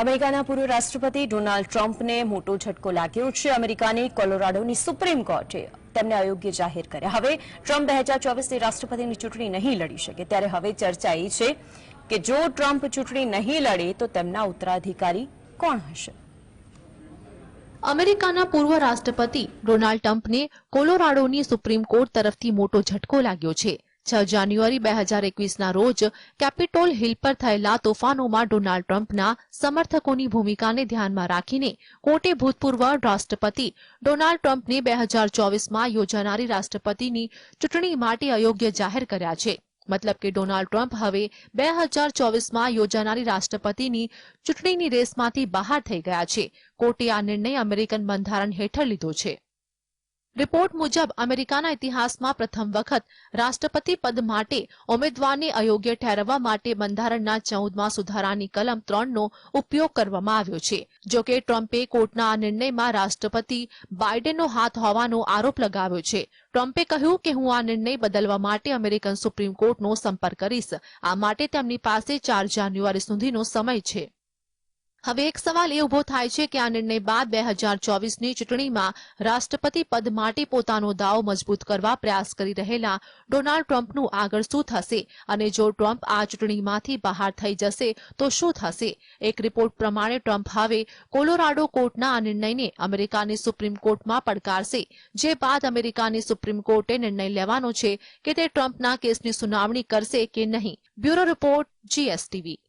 અમેરિકાના પૂર્વ રાષ્ટ્રપતિ ડોનાલ્ડ ટ્રમ્પને મોટો ઝટકો લાગ્યો છે. અમેરિકાની કોલોરાડોની સુપ્રીમ કોર્ટે તેમને અયોગ્ય જાહેર કર્યા. હવે ટ્રમ્પ બે હજાર ચોવીસની રાષ્ટ્રપતિની ચૂંટણી નહીં લડી શકે. ત્યારે હવે ચર્ચા એ છે કે જો ટ્રમ્પ ચૂંટણી નહીં લડે, તો તેમના ઉત્તરાધિકારી કોણ હશે? અમેરિકાના પૂર્વ રાષ્ટ્રપતિ ડોનાલ્ડ ટ્રમ્પને કોલોરાડોની સુપ્રીમ કોર્ટ તરફથી મોટો ઝટકો લાગ્યો છે. છ જાન્યુઆરી બે હજાર એકવીસના રોજ કેપિટોલ હિલ પર થયેલા તોફાનોમાં ડોનાલ્ડ ટ્રમ્પના સમર્થકોની ભૂમિકાને ધ્યાનમાં રાખીને કોર્ટે ભૂતપૂર્વ રાષ્ટ્રપતિ ડોનાલ્ડ ટ્રમ્પને બે હજાર ચોવીસમાં યોજાનારી રાષ્ટ્રપતિની ચૂંટણી માટે અયોગ્ય જાહેર કર્યા છે. મતલબ કે ડોનાલ્ડ ટ્રમ્પ હવે બે હજાર ચોવીસમાં યોજાનારી રાષ્ટ્રપતિની ચૂંટણીની રેસમાંથી બહાર થઈ ગયા છે. કોર્ટે આ નિર્ણય અમેરિકન બંધારણ હેઠળ લીધો છે. રિપોર્ટ મુજબ અમેરિકાના ઇતિહાસમાં પ્રથમ વખત રાષ્ટ્રપતિ પદ માટે ઉમેદવારને અયોગ્ય ઠેરવવા માટે બંધારણના ચૌદમાં સુધારાની કલમ ત્રણનો ઉપયોગ કરવામાં આવ્યો છે. જો કે ટ્રમ્પે કોર્ટના આ નિર્ણયમાં રાષ્ટ્રપતિ બાઇડેનનો હાથ હોવાનો આરોપ લગાવ્યો છે. ટ્રમ્પે કહ્યું કે હું આ નિર્ણય બદલવા માટે અમેરિકન સુપ્રીમ કોર્ટનો સંપર્ક કરીશ. આ માટે તેમની પાસે ચાર જાન્યુઆરી સુધીનો સમય છે. હવે એક સવાલ એ ઊભો થાય છે કે આ નિર્ણય બાદ બે હજાર ચોવીસની ચૂંટણીમાં રાષ્ટ્રપતિ પદ માટે પોતાનો દાવ મજબૂત કરવા પ્રયાસ કરી રહેલા ડોનાલ્ડ ટ્રમ્પનું આગળ શું થશે અને જો ટ્રમ્પ આ ચૂંટણીમાંથી બહાર થઈ જશે તો શું થશે? એક રિપોર્ટ પ્રમાણે ટ્રમ્પ હવે કોલોરાડો કોર્ટના આ નિર્ણયને અમેરિકાની સુપ્રીમ કોર્ટમાં પડકારશે. જે બાદ અમેરિકાની સુપ્રીમ કોર્ટે નિર્ણય લેવાનો છે કે તે ટ્રમ્પના કેસની સુનાવણી કરશે કે નહીં. Bureau report, GSTV.